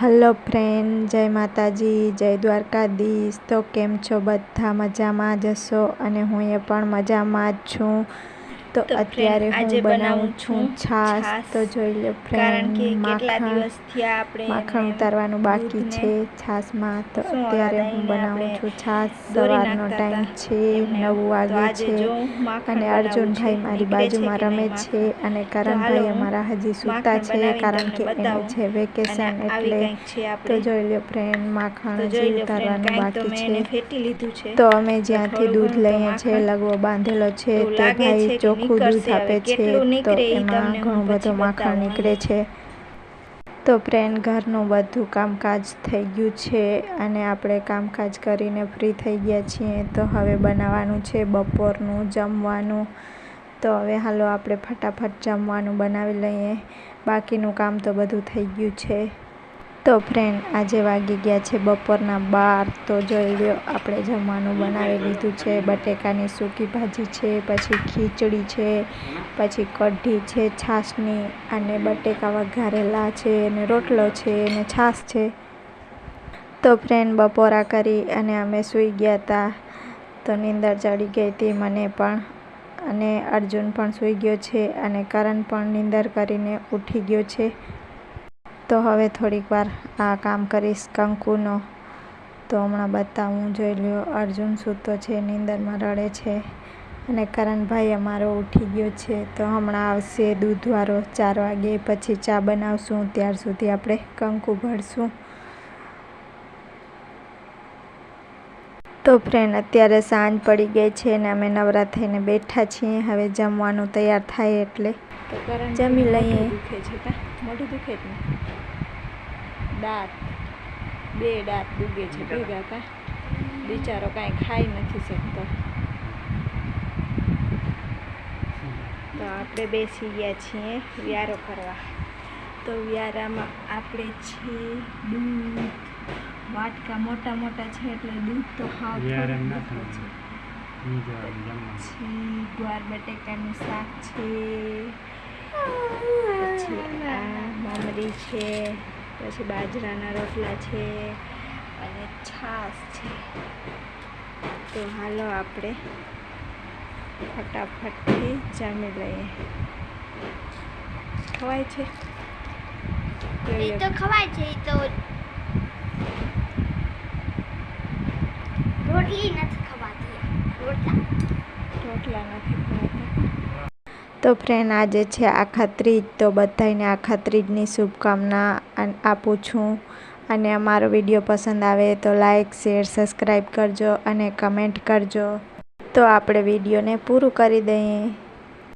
Hello friend, જય માતાજી, જય દ્વારકાધીશ. તો કેમ છો? બધા મજામાં જશો અને હું એ પણ મજામાં જ છું. તો અત્યારે આજે બનાવું છું છાસ છાશ. તો જોઈ લો કારણ કે કેટલા દિવસથી આપણે માખણ ઉતારવાનું બાકી છે છાશમાં. તો અત્યારે હું બનાવું છું છાશ. સવારનો ટાઈમ છે. નવ વાગે છે. અને અર્જુનભાઈ મારી બાજુમાં રમે છે અને કરણભાઈ અમારા હજી સૂતા છે કારણ કે એનું છે વેકેશન એટલે તો જોઈ લો ફ્રેન્ડ માખણ હજી ઉતારવાનું બાકી છે. તો અમે જ્યાંથી દૂધ લઈએ છીએ લગવો બાંધેલો છે તે ભાઈ છે ચોખ્ખું દૂધ આપે છે તો એમાં ઘણું બધું માખણ નીકળે છે. તો પ્રેન ઘરનું બધું કામકાજ થઈ ગયું છે અને આપણે કામકાજ કરીને ફ્રી થઈ ગયા છીએ તો હવે બનાવવાનું છે બપોરનું જમવાનું. તો હવે હાલો આપણે ફટાફટ જમવાનું બનાવી લઈએ. બાકીનું કામ તો બધું થઈ ગયું છે. તો ફ્રેન્ડ આજે વાગી ગયા છે, બપોરના બાર તો જોઈ લો આપણે જમવાનું બનાવી લીધું છે, બટેકાની સૂકી ભાજી છે, પછી ખીચડી છે, પછી કઢી છે, છાશની અને બટેકા વઘારેલા છે, અને રોટલો છે, અને છાશ છે. તો ફ્રેન્ડ બપોરા કરી અને અમે સૂઈ ગયા હતા તો નીંદર ચડી ગઈ હતી મને પણ, અને અર્જુન પણ સૂઈ ગયો છે, અને કરણ પણ નીંદર કરીને ઉઠી ગયો છે. તો હવે થોડીક વાર આ કામ કરીશ કંકુનો. તો હમણાં બતાવું જોઈ લ્યો અર્જુન સૂતો છે નીંદરમાં રડે છે. અને કરણભાઈ અમારો ઉઠી ગયો છે. તો હમણાં આવશે દૂધવાળો ચાર વાગે પછી ચા બનાવશું ત્યાર સુધી આપણે કંકુ ભરશું તો ફ્રેન્ડ અત્યારે સાંજ પડી ગઈ છે અને અમે નવરા થઈને બેઠા છીએ. હવે જમવાનું તૈયાર થાય એટલે જમી લઈએ. મોઢું દુખે જ દાંત. બે દાંત દુગે છે ભેગા કા? બિચારો કાંઈ ખાઈ નથી શકતો. તો આપણે બેસી ગયા છીએ વ્યારો કરવા. તો વ્યારામાં આપણે છે દૂધ. વાટકા મોટા મોટા છે એટલે દૂધ તો હાવ છે ગુવાર બટેકાનું શાક છે. પછી આ મમરી છે પછી બાજરાના રોટલા છે અને છાશ છે. તો હાલો આપણે ફટાફટથી જમી લઈએ. ખવાય છે? એ તો ખવાય છે તો રોટલી નથી ખવાતી. રોટલા. રોટલા નથી તો ફ્રેન્ડ આજે છે આખા ત્રીજ, તો બધાને આખા ત્રીજની શુભકામના આપું છું. અને અમારો વીડિયો પસંદ આવે તો લાઇક શેર સબસ્ક્રાઈબ કરજો અને કમેન્ટ કરજો. તો આપણે વિડીયોને પૂરું કરી દઈએ.